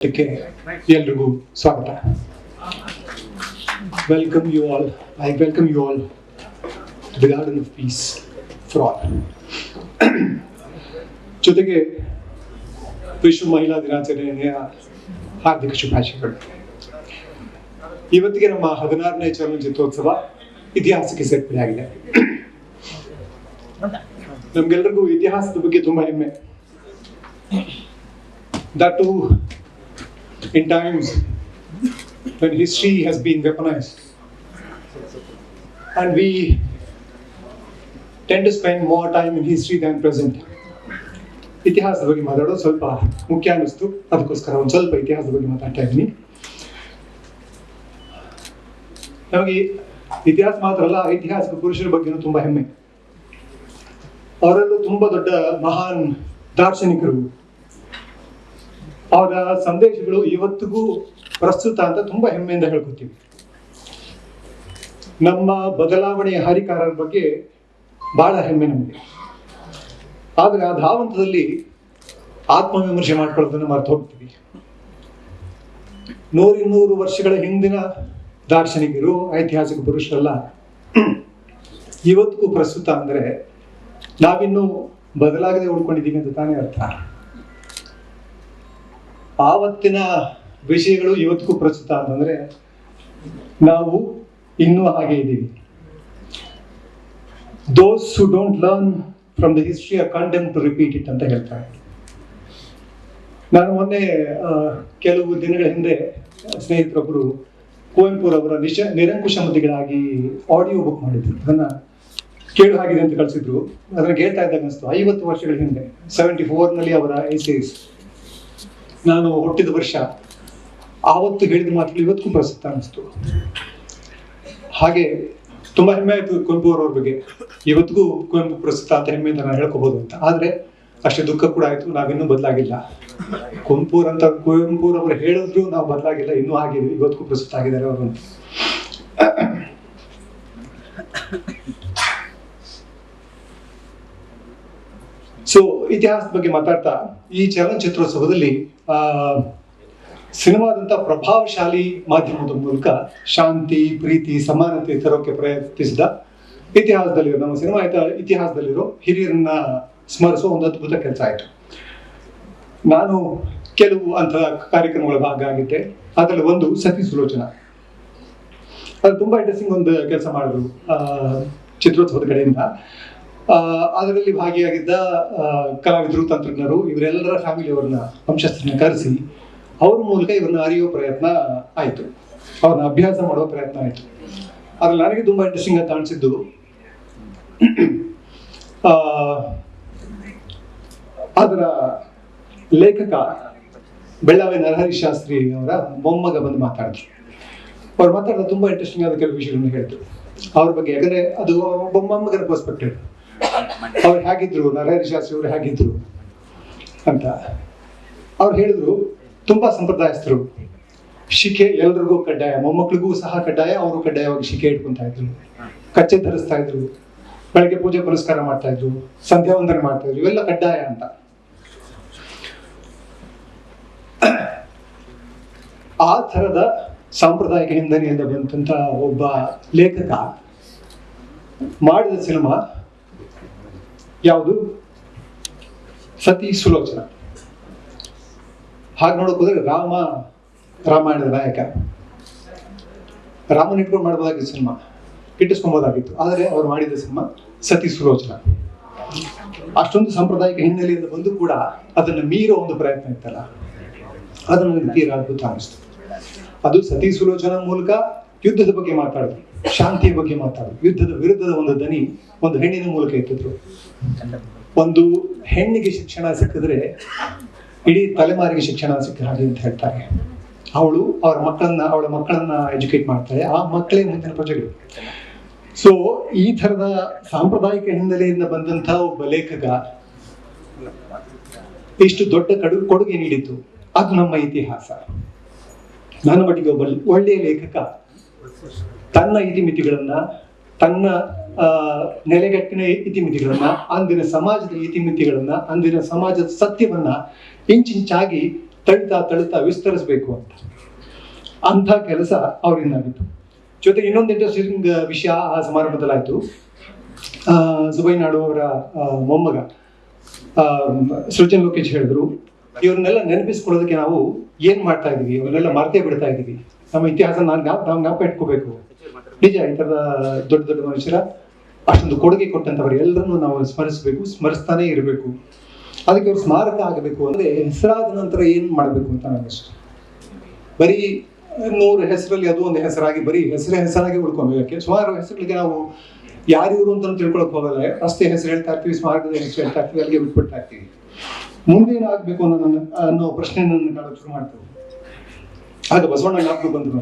ಇದಕ್ಕೆ ಎಲ್ರಿಗೂ ಸ್ವಾಗತ welcome you all I welcome you all the garden of peace for all ಜೊತೆಗೆ ವಿಶ್ವ ಮಹಿಳಾ ದಿನಾಚರಣೆಯ ಹಾರ್ದಿಕ ಶುಭಾಶಯಗಳು ಇವತ್ತಿಗೆ ನಮ್ಮ ಹದಿನಾರನೇ ಚಲನಚಿತ್ರೋತ್ಸವ ಇತಿಹಾಸಕ್ಕೆ ಸೇರ್ಪಡೆಯಾಗಿದೆ ನಮ್ಗೆಲ್ರಿಗೂ ಇತಿಹಾಸದ ಬಗ್ಗೆ ತುಂಬಾ ಹೆಮ್ಮೆ that too in times when history has been weaponized. And we tend to spend more time in history than present. ಇತಿಹಾಸದ ಬಗ್ಗೆ ಮಾತಾಡೋದು ಸ್ವಲ್ಪ ಮುಖ್ಯ ಅನ್ನಿಸ್ತು. ಅದಕ್ಕೋಸ್ಕರ ಒಂದು ಸ್ವಲ್ಪ ಇತಿಹಾಸದ ಬಗ್ಗೆ ಮಾತಾಡ್ತಾ ಇದ್ದೀನಿ. ನಮಗೆ ಇತಿಹಾಸ ಮಾತ್ರ ಅಲ್ಲ, ಐತಿಹಾಸಿಕ ಪುರುಷರ ಬಗ್ಗೆನೂ ತುಂಬಾ ಹೆಮ್ಮೆ. ಅವರಲ್ಲೂ ತುಂಬಾ ದೊಡ್ಡ ಮಹಾನ್ ದಾರ್ಶನಿಕರು ಅವರ ಸಂದೇಶಗಳು ಇವತ್ತಿಗೂ ಪ್ರಸ್ತುತ ಅಂತ ತುಂಬಾ ಹೆಮ್ಮೆಯಿಂದ ಹೇಳ್ಕೊತೀವಿ. ನಮ್ಮ ಬದಲಾವಣೆಯ ಹರಿಕಾರರ ಬಗ್ಗೆ ಬಹಳ ಹೆಮ್ಮೆ ನಮಗೆ. ಆದ್ರೆ ಆ ಧಾವಂತದಲ್ಲಿ ಆತ್ಮವಿಮರ್ಶೆ ಮಾಡ್ಕೊಳ್ಳೋದನ್ನ ಮರೆತು ಹೋಗ್ತೀವಿ. ನೂರಿನ್ನೂರು ವರ್ಷಗಳ ಹಿಂದಿನ ದಾರ್ಶನಿಕರು, ಐತಿಹಾಸಿಕ ಪುರುಷರೆಲ್ಲ ಇವತ್ತಿಗೂ ಪ್ರಸ್ತುತ ಅಂದ್ರೆ ನಾವಿನ್ನೂ ಬದಲಾಗದೆ ಉಳ್ಕೊಂಡಿದ್ದೀವಿ ಅಂತ ತಾನೇ ಅರ್ಥ. ಆವತ್ತಿನ ವಿಷಯಗಳು ಇವತ್ತಿಗೂ ಪ್ರಸ್ತುತ ಅಂತಂದ್ರೆ ನಾವು ಇನ್ನೂ ಹಾಗೆ ಇದ್ದೀವಿ. Those who don't learn from the history are condemn to repeat it ಅಂತ ಹೇಳ್ತಾರೆ. ನಾನು ಮೊನ್ನೆ ಕೆಲವು ದಿನಗಳ ಹಿಂದೆ ಸ್ನೇಹಿತರೊಬ್ಬರು ಕುವೆಂಪುರವರ ನಿಶ ನಿರಂಕುಶಮತಿಗಳಾಗಿ ಆಡಿಯೋ ಬುಕ್ ಮಾಡಿದ್ರು. ಅದನ್ನ ಕೇಳು ಹಾಗಿದೆ ಅಂತ ಕಳಿಸಿದ್ರು. ಅದನ್ನ ಕೇಳ್ತಾ ಇದ್ದಾಗ ಅನಿಸ್ತು. ಐವತ್ತು ವರ್ಷಗಳ ಹಿಂದೆ ಸೆವೆಂಟಿ ಫೋರ್ನಲ್ಲಿ ಅವರ ಎಸೇಸ್ ನಾನು ಹುಟ್ಟಿದ ವರ್ಷ, ಆವತ್ತು ಹೇಳಿದ ಮಾತುಗಳು ಇವತ್ತಿಗೂ ಪ್ರಸ್ತುತ ಅನಿಸ್ತು ಹಾಗೆ ತುಂಬಾ ಹೆಮ್ಮೆ ಆಯ್ತು ಕುವೆಂಪು ಅವರವ್ರ ಬಗ್ಗೆ. ಇವತ್ತಿಗೂ ಕುವೆಂಪು ಪ್ರಸ್ತುತ ಅಂತ ಹೆಮ್ಮೆಯಿಂದ ನಾನು ಹೇಳ್ಕೋಬಹುದು ಅಂತ. ಆದ್ರೆ ಅಷ್ಟೇ ದುಃಖ ಕೂಡ ಆಯ್ತು, ನಾವಿನ್ನೂ ಬದಲಾಗಿಲ್ಲ. ಕುವೆಂಪುರ್ ಅಂತ ಕುವೆಂಪುರವರು ಹೇಳಿದ್ರು ನಾವು ಬದಲಾಗಿಲ್ಲ, ಇನ್ನೂ ಆಗಿದ್ವಿ ಇವತ್ತಿಗೂ ಪ್ರಸ್ತುತ ಆಗಿದ್ದಾರೆ ಅವರು ಸೊ ಇತಿಹಾಸದ ಬಗ್ಗೆ ಮಾತಾಡ್ತಾ ಈ ಚಲನಚಿತ್ರೋತ್ಸವದಲ್ಲಿ ಆ, ಸಿನಿಮಾದಂತ ಪ್ರಭಾವಶಾಲಿ ಮಾಧ್ಯಮದ ಮೂಲಕ ಶಾಂತಿ, ಪ್ರೀತಿ, ಸಮಾನತೆ ತರೋಕೆ ಪ್ರಯತ್ನಿಸಿದ ಇತಿಹಾಸದಲ್ಲಿರೋ, ನಮ್ಮ ಸಿನಿಮಾ ಇತಿಹಾಸದಲ್ಲಿರೋ ಹಿರಿಯರನ್ನ ಸ್ಮರಿಸೋ ಒಂದು ಅದ್ಭುತ ಕೆಲಸ ಆಯಿತು. ನಾನು ಕೆಲವು ಅಂತ ಕಾರ್ಯಕ್ರಮಗಳ ಭಾಗ ಆಗಿದ್ದೆ ಅದರಲ್ಲಿ ಒಂದು ಸತಿ ಸುಲೋಚನಾ. ಅದು ತುಂಬಾ ಇಂಟ್ರೆಸ್ಟಿಂಗ್ ಒಂದು ಕೆಲಸ ಮಾಡಿದ್ರು ಚಿತ್ರೋತ್ಸವದ ಕಡೆಯಿಂದ. ಅದರಲ್ಲಿ ಭಾಗಿಯಾಗಿದ್ದ ಕಲಾವಿದರು, ತಂತ್ರಜ್ಞರು, ಇವರೆಲ್ಲರ ಫ್ಯಾಮಿಲಿಯವರನ್ನ ವಂಶಸ್ಥರನ್ನ ಕರೆಸಿ, ಅವ್ರ ಮೂಲಕ ಇವ್ರನ್ನ ಅರಿಯೋ ಪ್ರಯತ್ನ ಆಯಿತು. ಅವ್ರನ್ನ ಅಭ್ಯಾಸ ಮಾಡೋ ಪ್ರಯತ್ನ ಆಯಿತು. ಅದ್ರಲ್ಲಿ ನನಗೆ ತುಂಬಾ ಇಂಟ್ರೆಸ್ಟಿಂಗ್ ಅಂತ ಅನಿಸಿದ್ದು ಅದರ ಲೇಖಕ ಬೆಳ್ಳಾವಿ ನರಹರಿ ಶಾಸ್ತ್ರಿ ಅವರ ಮೊಮ್ಮಗ ಬಂದು ಮಾತಾಡಿದ್ರು. ಅವ್ರು ಮಾತಾಡಿದ ತುಂಬಾ ಇಂಟ್ರೆಸ್ಟಿಂಗ್ ಆದ ಕೆಲವು ವಿಷಯಗಳನ್ನು ಹೇಳಿದ್ರು ಅವ್ರ ಬಗ್ಗೆ ಯಾಕಂದ್ರೆ ಅದು ಮೊಮ್ಮಗನ ಪರ್ಸ್ಪೆಕ್ಟಿವ್ ಅವ್ರು ಹೇಗಿದ್ರು ನರಹರಿ ಶಾಸ್ತ್ರಿ ಅವರು ಹೇಗಿದ್ರು ಅಂತ. ಅವ್ರು ಹೇಳಿದ್ರು, ತುಂಬಾ ಸಂಪ್ರದಾಯಸ್ಥರು. ಶಿಖೆ ಎಲ್ರಿಗೂ ಕಡ್ಡಾಯ, ಮೊಮ್ಮಕ್ಳಿಗೂ ಸಹ ಕಡ್ಡಾಯ, ಅವರು ಕಡ್ಡಾಯವಾಗಿ ಶಿಕೆ ಇಟ್ಕೊಂತ ಇದ್ರು. ಕಚ್ಚೆ ಧರಿಸ್ತಾ ಇದ್ರು. ಬೆಳಗ್ಗೆ ಪೂಜೆ ಪುರಸ್ಕಾರ ಮಾಡ್ತಾ ಇದ್ರು, ಸಂಧ್ಯಾ ವಂದನೆ ಮಾಡ್ತಾ ಇದ್ರು, ಇವೆಲ್ಲ ಕಡ್ಡಾಯ ಅಂತ. ಆ ಥರದ ಸಾಂಪ್ರದಾಯಿಕ ಹಿನ್ನೆಲೆಯಿಂದ ಬಂತ ಒಬ್ಬ ಲೇಖಕ ಮಾಡಿದ ಸಿನಿಮಾ ಯಾವುದು? ಸತಿ ಸುಲೋಚನ. ಹಾಗೆ ನೋಡಕ್ ಹೋದ್ರೆ ರಾಮ, ರಾಮಾಯಣದ ನಾಯಕ. ರಾಮನ ಇಟ್ಕೊಂಡು ಮಾಡಬಹುದಾಗಿತ್ತು ಸಿನಿಮಾ. ಇಟ್ಟಿಸ್ಕೊಬೋದಾಗಿತ್ತು ಆದರೆ ಅವ್ರು ಮಾಡಿದ ಸಿನಿಮಾ ಸತಿ ಸುಲೋಚನ. ಅಷ್ಟೊಂದು ಸಾಂಪ್ರದಾಯಿಕ ಹಿನ್ನೆಲೆಯಿಂದ ಬಂದು ಕೂಡ ಅದನ್ನು ಮೀರೋ ಒಂದು ಪ್ರಯತ್ನ ಇತ್ತಲ್ಲ. ಅದು ನನಗೆ ತೀರಾ ಅದ್ಭುತ ಅನಿಸ್ತು ಅದು ಸತಿ ಸುಲೋಚನ ಮೂಲಕ ಯುದ್ಧದ ಬಗ್ಗೆ ಮಾತಾಡಿದ್ರು ಶಾಂತಿಯ ಬಗ್ಗೆ ಮಾತಾಡೋದು ಯುದ್ಧದ ವಿರುದ್ಧದ ಒಂದು ದನಿ ಒಂದು ಹೆಣ್ಣಿನ ಮೂಲಕ ಎತ್ತಿದ್ರು ಒಂದು ಹೆಣ್ಣಿಗೆ ಶಿಕ್ಷಣ ಸಿಕ್ಕಿದ್ರೆ ಇಡೀ ತಲೆಮಾರಿಗೆ ಶಿಕ್ಷಣ ಸಿಕ್ಕ ಅಂತ ಹೇಳ್ತಾರೆ. ಅವಳು ಅವರ ಮಕ್ಕಳನ್ನ, ಅವಳ ಮಕ್ಕಳನ್ನ ಎಜುಕೇಟ್ ಮಾಡ್ತಾಳೆ ಆ ಮಕ್ಕಳೇ ಮುಂದಿನ ಪ್ರಜೆಗಳು. ಸೊ ಈ ತರದ ಸಾಂಪ್ರದಾಯಿಕ ಹಿನ್ನೆಲೆಯಿಂದ ಬಂದಂತಹ ಒಬ್ಬ ಲೇಖಕ ಇಷ್ಟು ದೊಡ್ಡ ಕಡು, ಕೊಡುಗೆ ನೀಡಿತು ಅದು ನಮ್ಮ ಇತಿಹಾಸ. ನಾನು ಮಟ್ಟಿಗೆ ಒಬ್ಬ ಒಳ್ಳೆಯ ಲೇಖಕ. ತನ್ನ ಇತಿಮಿತಿಗಳನ್ನ ತನ್ನ ನೆಲೆಗಟ್ಟಿನ ಇತಿಮಿತಿಗಳನ್ನ ಅಂದಿನ ಸಮಾಜದ ಇತಿಮಿತಿಗಳನ್ನ ಅಂದಿನ ಸಮಾಜದ ಸತ್ಯವನ್ನ ಇಂಚಿಂಚಾಗಿ ತಳ್ತಾ ತಳ್ತಾ ವಿಸ್ತರಿಸಬೇಕು ಅಂತ. ಅಂತ ಕೆಲಸ ಅವರಿಂದಾಗಿತ್ತು. ಜೊತೆಗೆ ಇನ್ನೊಂದು ಇಂಟ್ರೆಸ್ಟಿಂಗ್ ವಿಷಯ ಆ ಸಮಾರಂಭದಲ್ಲಾಯ್ತು. ಆ, ಜುಬೈ ನಾಡು ಅವರ ಮೊಮ್ಮಗ ಸೃಜನ್ ಲೋಕೇಶ್ ಹೇಳಿದ್ರು ಇವ್ರನ್ನೆಲ್ಲ ನೆನಪಿಸ್ಕೊಳ್ಳೋದಕ್ಕೆ ನಾವು ಏನ್ ಮಾಡ್ತಾ ಇದೀವಿ? ಇವ್ರನ್ನೆಲ್ಲ ಮರ್ತೇ ಬಿಡ್ತಾ ಇದೀವಿ. ನಮ್ಮ ಇತಿಹಾಸ ನಾನು ನಾವು ನಾವು ಜ್ಞಾಪಕ ಇಟ್ಕೋಬೇಕು. ನಿಜ ಈ ಥರದ ದೊಡ್ಡ ದೊಡ್ಡ ಮನುಷ್ಯರ ಅಷ್ಟೊಂದು ಕೊಡುಗೆ ಕೊಟ್ಟಂಥವ್ರು ಎಲ್ಲರನ್ನೂ ನಾವು ಸ್ಮರಿಸಬೇಕು, ಸ್ಮರಿಸ್ತಾನೆ ಇರಬೇಕು. ಅದಕ್ಕೆ ಅವ್ರು ಸ್ಮಾರಕ ಆಗಬೇಕು ಅಂದ್ರೆ ಹೆಸರಾದ ನಂತರ ಏನು ಮಾಡಬೇಕು ಅಂತ ನನಗಷ್ಟು ಬರೀ ನೂರು ಹೆಸರಲ್ಲಿ ಅದು ಒಂದು ಹೆಸರಾಗಿ, ಬರೀ ಹೆಸರೇ ಹೆಸರಾಗಿ ಯಾಕೆ? ಸುಮಾರು ಹೆಸರುಗಳಿಗೆ ನಾವು ಯಾರಿವರು ಅಂತ ತಿಳ್ಕೊಳಕ್ ಹೋಗಲ್ಲ. ರಸ್ತೆ ಹೆಸರು ಹೇಳ್ತಾ ಇರ್ತೀವಿ ಸ್ಮಾರಕದ ಹೆಸರು ಹೇಳ್ತಾ ಇರ್ತೀವಿ, ಅಲ್ಲಿಗೆ ಬಿಟ್ಬಿಡ್ತಾ ಇರ್ತೀವಿ. ಮುಂದೆ ಏನಾಗಬೇಕು ಅನ್ನೋ ನನ್ನ ಅನ್ನೋ ಪ್ರಶ್ನೆ ನನ್ನ ಕಾಲ ಶುರು ಮಾಡ್ತೇವೆ ಆಗ ಬಸವಣ್ಣ ಜ್ಞಾಪಕ ಬಂದ್ರು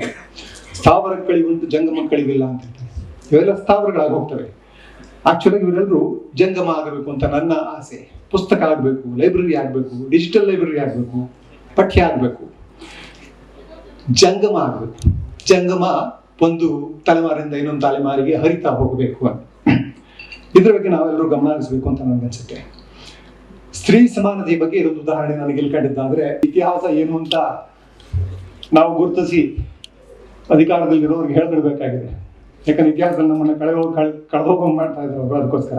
ನನಗೆ. ಸ್ಥಾವರ ಕಳಿವಂತ ಜಂಗಮ ಕಳಿವಿಲ್ಲ ಅಂತ ಹೇಳ್ತಾರೆ ಇವೆಲ್ಲ ಸ್ಥಾವರಗಳಾಗಿ ಹೋಗ್ತವೆ. ಆಕ್ಚುಲಿ ಇವರೆಲ್ಲರೂ ಜಂಗಮ ಆಗಬೇಕು ಅಂತ ನನ್ನ ಆಸೆ. ಪುಸ್ತಕ ಆಗಬೇಕು ಲೈಬ್ರರಿ ಆಗಬೇಕು ಡಿಜಿಟಲ್ ಲೈಬ್ರರಿ ಆಗಬೇಕು, ಪಠ್ಯ ಆಗಬೇಕು. ಜಂಗಮ ಆಗಬೇಕು. ಜಂಗಮ ಒಂದು ತಲೆಮಾರಿಂದ ಇನ್ನೊಂದು ತಲೆಮಾರಿಗೆ ಹರಿತಾ ಹೋಗಬೇಕು ಅಂತ. ಇದ್ರ ಬಗ್ಗೆ ನಾವೆಲ್ಲರೂ ಗಮನ ಹರಿಸಬೇಕು ಅಂತ ನನಗನ್ಸುತ್ತೆ ಸ್ತ್ರೀ ಸಮಾನತೆಯ ಬಗ್ಗೆ ಇದೊಂದು ಉದಾಹರಣೆ ನನಗೆ ಇಲ್ಲಿ ಕಂಡಿದ್ದಾದ್ರೆ ಇತಿಹಾಸ ಏನು ಅಂತ ನಾವು ಗುರುತಿಸಿ ಅಧಿಕಾರದಲ್ಲಿರೋರಿಗೆ ಹೇಳ್ಬಿಡ್ಬೇಕಾಗಿದೆ. ಯಾಕಂದ್ರೆ ಇತಿಹಾಸದಲ್ಲಿ ನಮ್ಮನ್ನು ಕಳೆದೋ ಕಳೆದೋಗ ಮಾಡ್ತಾ ಇದ್ರು ಅವರು ಅದಕ್ಕೋಸ್ಕರ.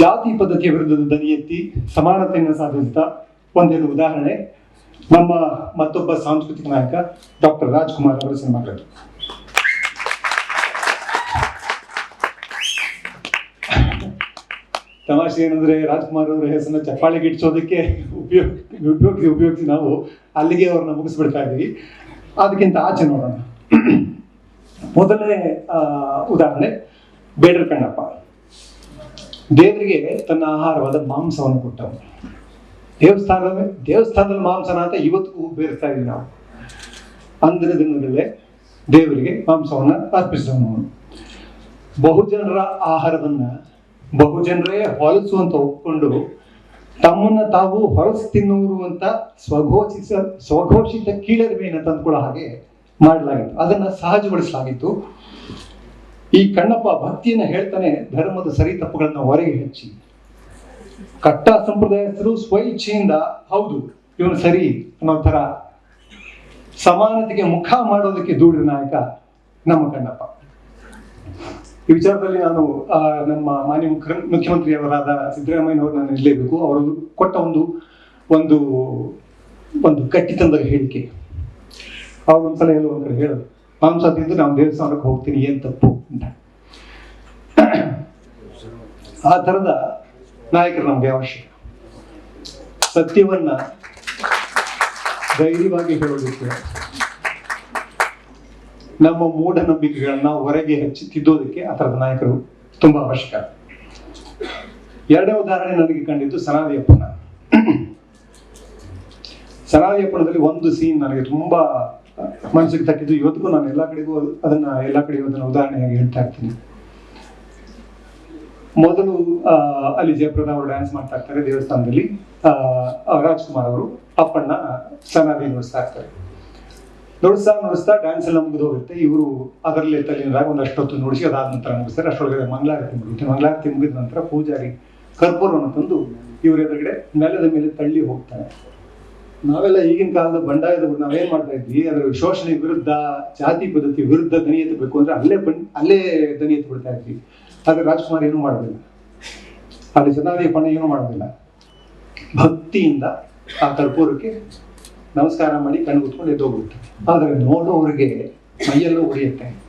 ಜಾತಿ ಪದ್ಧತಿಯ ವಿರುದ್ಧದ ದನಿ ಎತ್ತಿ ಸಮಾನತೆಯನ್ನು ಸಾಧಿಸಿದ ಒಂದೆರಡು ಉದಾಹರಣೆ. ನಮ್ಮ ಮತ್ತೊಬ್ಬ ಸಾಂಸ್ಕೃತಿಕ ನಾಯಕ ಡಾಕ್ಟರ್ ರಾಜ್ಕುಮಾರ್ ಅವರ ಸಿನಿಮಾಗಳು. ತಮಾಷೆ ಏನಂದ್ರೆ ರಾಜ್ಕುಮಾರ್ ಅವರ ಹೆಸರನ್ನ ಚಪ್ಪಾಳಿಗೆ ಇಡ್ಸೋದಕ್ಕೆ ಉಪಯೋಗ ಉಪಯೋಗಿಸಿ ಉಪಯೋಗಿಸಿ ನಾವು ಅಲ್ಲಿಗೆ ಅವ್ರನ್ನ ಮುಗಿಸ್ಬಿಡ್ತಾ ಇದ್ದೀವಿ. ಅದಕ್ಕಿಂತ ಆಚೆ ನೋಡೋಣ. ಮೊದಲನೇ ಉದಾಹರಣೆ, ಬೇಡರ ಕಣ್ಣಪ್ಪ. ದೇವರಿಗೆ ತನ್ನ ಆಹಾರವಾದ ಮಾಂಸವನ್ನು ಕೊಟ್ಟವನು. ದೇವಸ್ಥಾನವೇ, ದೇವಸ್ಥಾನದಲ್ಲಿ ಮಾಂಸನ ಅಂತ ಇವತ್ತಿಗೂ ಬೇರ್ತಾ ಇದ್ದೀವಿ ನಾವು. ಅಂದಿನ ದಿನದಲ್ಲೇ ದೇವರಿಗೆ ಮಾಂಸವನ್ನು ಅರ್ಪಿಸಿದವನು. ಬಹುಜನರ ಆಹಾರವನ್ನು ಬಹುಜನರೇ ಹೊಲಸು ಅಂತ ಒಪ್ಕೊಂಡು ತಮ್ಮನ್ನ ತಾವು ಹೊರಸ್ ತಿನ್ನುವರು ಅಂತ ಸ್ವಘೋಷಿಸ ಸ್ವಘೋಷಿತ ಕೀಳರಿಮೆಯನ್ನು ತಂದುಕೊಳ್ಳೋ ಹಾಗೆ ಮಾಡಲಾಗಿತ್ತು. ಅದನ್ನ ಸಹಜಗೊಳಿಸಲಾಗಿತ್ತು. ಈ ಕಣ್ಣಪ್ಪ ಭಕ್ತಿಯನ್ನ ಹೇಳ್ತಾನೆ ಧರ್ಮದ ಸರಿ ತಪ್ಪುಗಳನ್ನ ಹೊರಗೆ ಹೆಚ್ಚಿ. ಕಟ್ಟ ಸಂಪ್ರದಾಯಸ್ಥರು ಸ್ವಇಚ್ಛೆಯಿಂದ, ಹೌದು, ಇವನು ಸರಿ ಅನ್ನೋ ತರ ಸಮಾನತೆಗೆ ಮುಖ ಮಾಡೋದಕ್ಕೆ ದೂಡಿದ ನಾಯಕ ನಮ್ಮ ಕಣ್ಣಪ್ಪ. ಈ ವಿಚಾರದಲ್ಲಿ ನಾನು ನಮ್ಮ ಮಾನ್ಯ ಮುಖ್ಯ ಮುಖ್ಯಮಂತ್ರಿಯವರಾದ ಸಿದ್ದರಾಮಯ್ಯನವರು ನಾನು ಇರಲೇಬೇಕು ಅವರು ಕೊಟ್ಟ ಒಂದು ಒಂದು ಒಂದು ಕಟ್ಟಿ ತಂದ ಹೇಳಿಕೆ. ಅವ್ರು ಒಂದ್ಸಲ ಎಲ್ಲೋ ಒಂದ್ ಕಡೆ ಹೇಳೋದು. ಮಾಂಸ ತಿಂದು ನಾವು ದೇವಸ್ಥಾನಕ್ಕೆ ಹೋಗ್ತೀನಿ, ಏನ್ ತಪ್ಪು? ಅಂತ. ಆ ಥರದ ನಾಯಕರು ನಮಗೆ ಅವಶ್ಯಕ ಸತ್ಯವನ್ನ ಧೈರ್ಯವಾಗಿ ಹೇಳೋದಕ್ಕೆ ನಮ್ಮ ಮೂಢನಂಬಿಕೆಗಳನ್ನ ಹೊರಗೆ ಹಚ್ಚಿ ತಿದ್ದೋದಕ್ಕೆ ಆ ಥರದ ನಾಯಕರು ತುಂಬಾ ಅವಶ್ಯಕ. ಎರಡನೇ ಉದಾಹರಣೆ ನನಗೆ ಕಂಡಿದ್ದು ಸನಾದಿಯಪ್ಪನ. ಸನಾದಿಯಪ್ಪನದಲ್ಲಿ ಒಂದು ಸೀನ್ ನನಗೆ ತುಂಬಾ ಮನಸ್ಸಿಗೆ ತಟ್ಟಿದ್ದು ಇವತ್ತಿಗೂ ನಾನು ಎಲ್ಲಾ ಕಡೆಗೂ ಅದು- ಅದನ್ನ ಎಲ್ಲಾ ಕಡೆಗೂ ಅದನ್ನ ಉದಾಹರಣೆಯಾಗಿ ಹೇಳ್ತಾ ಇರ್ತೀನಿ. ಮೊದಲು ಅಲ್ಲಿ ಜಯಪ್ರದ ಅವರು ಡ್ಯಾನ್ಸ್ ಮಾಡ್ತಾ ಇರ್ತಾರೆ ದೇವಸ್ಥಾನದಲ್ಲಿ. ಆ, ರಾಜ್ಕುಮಾರ್ ಅವರು ಅಪ್ಪಣ್ಣ ಸನಾದಿ ನುಡಿಸ್ತಾ ಇರ್ತಾರೆ ನುಡಿಸ್ತಾ ನುಡಿಸ್ತಾ ಡ್ಯಾನ್ಸ್ ಎಲ್ಲ ಮುಗಿದು ಹೋಗುತ್ತೆ. ಇವರು ಅದರಲ್ಲಿ ತಲೆಯಾಗ ಒಂದಷ್ಟು ಅಷ್ಟೊತ್ತು ನುಡಿಸಿ ಅದಾದ ನಂತರ ಮುಗಿಸ್ತಾರೆ. ಅಷ್ಟೊಳಗಡೆ ಮಂಗಳಾರತಿ ಮುಗಿಯುತ್ತೆ. ಮಂಗಳಾರತಿ ಮುಗಿದ ನಂತರ ಪೂಜಾರಿ ಕರ್ಪೂರವನ್ನು ತಂದು ಇವರ ಎದುರುಗಡೆ ನೆಲದ ಮೇಲೆ ತಳ್ಳಿ ಹೋಗ್ತಾರೆ. ನಾವೆಲ್ಲ ಈಗಿನ ಕಾಲದ ಬಂಡಾಯದ ನಾವೇನ್ ಮಾಡ್ತಾ ಇದ್ವಿ? ಅದರ ಶೋಷಣೆ ವಿರುದ್ಧ, ಜಾತಿ ಪದ್ಧತಿ ವಿರುದ್ಧ ದನಿ ಎತ್ತಬೇಕು ಅಂದ್ರೆ ಅಲ್ಲೇ ಬಂಡ್ ಅಲ್ಲೇ ದನಿ ಎತ್ತು ಬಿಡ್ತಾ ಇದ್ವಿ. ಆದ್ರೆ ರಾಜ್ಕುಮಾರ್ ಏನೂ ಮಾಡೋದಿಲ್ಲ ಅಲ್ಲಿ ಜನಾದಿ ಪಣ ಏನೂ ಮಾಡೋದಿಲ್ಲ ಭಕ್ತಿಯಿಂದ ಆ ಕರ್ಪೂರಕ್ಕೆ ನಮಸ್ಕಾರ ಮಾಡಿ ಕಣ್ಣು ಕೂತ್ಕೊಂಡು ಎದ್ದೋಗ್ಬಿಡುತ್ತೆ ಆದರೆ ನೋಡೋರಿಗೆ ಮೈಯೆಲ್ಲೂ ಉಳಿಯುತ್ತೆ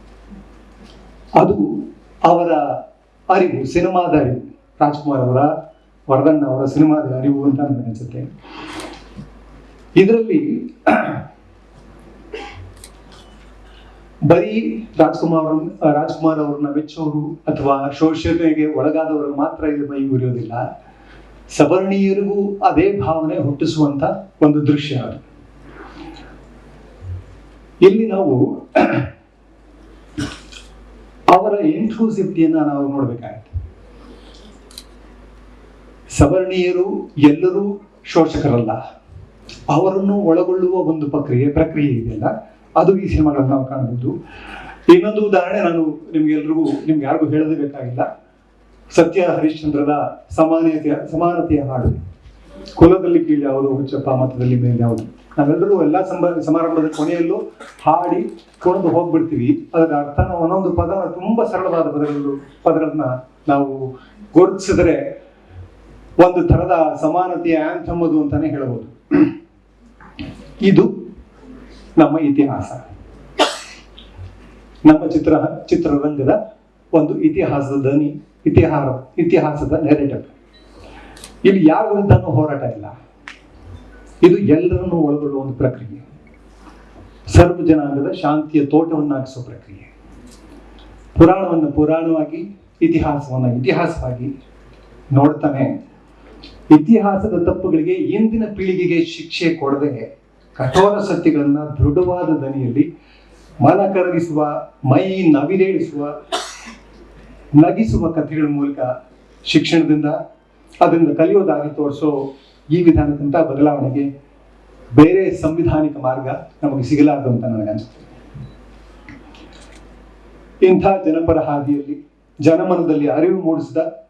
ಅದು ಅವರ ಅರಿವು, ಸಿನಿಮಾದ ಅರಿವು. ರಾಜ್ಕುಮಾರ್ ಅವರ ವರದಣ್ಣ ಅವರ ಸಿನಿಮಾದ ಅರಿವು ಅಂತ ನನಗೆ ಅನಿಸುತ್ತೆ. ಇದರಲ್ಲಿ ಬರೀ ರಾಜ್ಕುಮಾರ್ ರಾಜ್ಕುಮಾರ್ ಅವ್ರನ್ನ ಮೆಚ್ಚೋರು ಅಥವಾ ಶೋಷಣೆಗೆ ಒಳಗಾದವರು ಮಾತ್ರ ಇದು ಮೈ ಉರಿಯೋದಿಲ್ಲ. ಸಬರ್ಣೀಯರಿಗೂ ಅದೇ ಭಾವನೆ ಹುಟ್ಟಿಸುವಂತ ಒಂದು ದೃಶ್ಯ ಅದು. ಇಲ್ಲಿ ನಾವು ಅವರ ಇನ್ಕ್ಲೂಸಿವಿಟಿಯನ್ನ ನಾವು ನೋಡ್ಬೇಕಾಗತ್ತೆ. ಸವರ್ಣೀಯರು ಎಲ್ಲರೂ ಶೋಷಕರಲ್ಲ. ಅವರನ್ನು ಒಳಗೊಳ್ಳುವ ಒಂದು ಪ್ರಕ್ರಿಯೆ ಪ್ರಕ್ರಿಯೆ ಇದೆಯಲ್ಲ, ಅದು ಈ ಸಿನಿಮಾಗಳನ್ನು ನಾವು ಕಾಣಬಹುದು. ಇನ್ನೊಂದು ಉದಾಹರಣೆ ನಾನು ನಿಮ್ಗೆಲ್ರಿಗೂ, ನಿಮ್ಗೆ ಯಾರಿಗೂ ಹೇಳದೇ ಬೇಕಾಗಿಲ್ಲ. ಸತ್ಯ ಹರಿಶ್ಚಂದ್ರದ ಸಮಾನತೆಯ ಸಮಾನತೆಯ ಹಾಡು. ಕುಲದಲ್ಲಿ ಕೀಳು ಯಾವುದು, ಹುಚ್ಚಪ್ಪ ಮತದಲ್ಲಿ ಮೇಲೆ ಯಾವುದು? ನಾವೆಲ್ಲರೂ ಎಲ್ಲ ಸಂಬ, ಸಮಾರಂಭದ ಕೊನೆಯಲ್ಲೂ ಹಾಡಿ ಕೊಂದು ಹೋಗ್ಬಿಡ್ತೀವಿ. ಅದರ ಅರ್ಥನ ಒಂದೊಂದು ಪದ, ತುಂಬಾ ಸರಳವಾದ ಪದಗಳು, ಪದಗಳನ್ನ ನಾವು ಗುರುತಿಸಿದ್ರೆ ಒಂದು ಥರದ ಸಮಾನತೆಯ ಆಂಥಮ್ಮದು ಅಂತಾನೆ ಹೇಳಬಹುದು ಇದು ನಮ್ಮ ಇತಿಹಾಸ. ನಮ್ಮ ಚಿತ್ರ, ಚಿತ್ರರಂಗದ ಒಂದು ಇತಿಹಾಸದ ದನಿ ಇತಿಹಾಸ ಇತಿಹಾಸದ ನೆರೆಟರ್ ಇಲ್ಲಿ ಯಾರ ವಿರುದ್ಧನೂ ಹೋರಾಟ ಇಲ್ಲ. ಇದು ಎಲ್ಲರನ್ನೂ ಒಳಗೊಳ್ಳುವ ಒಂದು ಪ್ರಕ್ರಿಯೆ. ಸರ್ವ ಜನಾಂಗದ ಶಾಂತಿಯ ತೋಟವನ್ನಾಗಿಸುವ ಪ್ರಕ್ರಿಯೆ. ಪುರಾಣವನ್ನು ಪುರಾಣವಾಗಿ, ಇತಿಹಾಸವನ್ನು ಇತಿಹಾಸವಾಗಿ ನೋಡ್ತಾನೆ. ಇತಿಹಾಸದ ತಪ್ಪುಗಳಿಗೆ ಇಂದಿನ ಪೀಳಿಗೆಗೆ ಶಿಕ್ಷೆ ಕೊಡದೆ ಕಠೋರ ಸತ್ಯಗಳನ್ನು ದೃಢವಾದ ದನಿಯಲ್ಲಿ ಮನ ಕರಗಿಸುವ, ಮೈ ನವಿಲೇಳಿಸುವ, ನಗಿಸುವ ಕಥೆಗಳ ಮೂಲಕ ಶಿಕ್ಷಣದಿಂದ ಅದರಿಂದ ಕಲಿಯೋದಾಗಿ ತೋರಿಸೋ ಈ ವಿಧಾನಕ್ಕಿಂತ ಬದಲಾವಣೆಗೆ ಬೇರೆ ಸಂವಿಧಾನಿಕ ಮಾರ್ಗ ನಮಗೆ ಸಿಗಲಾರದು ಅಂತ ನನಗೆ ಅನಿಸುತ್ತೆ. ಇಂಥ ಜನಪರ ಹಾದಿಯಲ್ಲಿ, ಜನಮನದಲ್ಲಿ ಅರಿವು ಮೂಡಿಸಿದ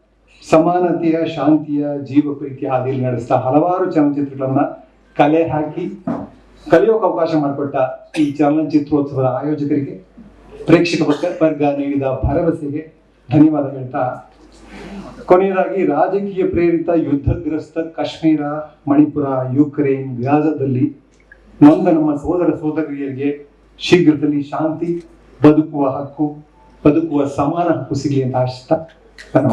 ಸಮಾನತೆಯ, ಶಾಂತಿಯ ಜೀವ ಪ್ರೀತಿಯ ಹಾದಿಯಲ್ಲಿ ನಡೆಸಿದ ಹಲವಾರು ಚಲನಚಿತ್ರಗಳನ್ನ ಕಲೆ ಹಾಕಿ ಕಲಿಯೋಕೆ ಅವಕಾಶ ಮಾಡಿಕೊಟ್ಟ ಈ ಚಲನಚಿತ್ರೋತ್ಸವದ ಆಯೋಜಕರಿಗೆ, ಪ್ರೇಕ್ಷಕ ವರ್ಗ- ವರ್ಗ ನೀಡಿದ ಭರವಸೆಗೆ ಧನ್ಯವಾದ ಹೇಳ್ತಾ ಕೊನೆಯದಾಗಿ ರಾಜಕೀಯ ಪ್ರೇರಿತ ಯುದ್ಧಗ್ರಸ್ತ ಕಾಶ್ಮೀರ, ಮಣಿಪುರ, ಯುಕ್ರೇನ್ ವ್ಯಾಜದಲ್ಲಿ ನೊಂದ ನಮ್ಮ ಸೋದರ ಸೋದರಿಯರಿಗೆ ಶೀಘ್ರದಲ್ಲಿ ಶಾಂತಿ, ಬದುಕುವ ಹಕ್ಕು, ಬದುಕುವ ಸಮಾನ ಹಕ್ಕು ಸಿಗಲಿ ಅಂತ ಆಶಿಸ್ತಾ ನನ್ನ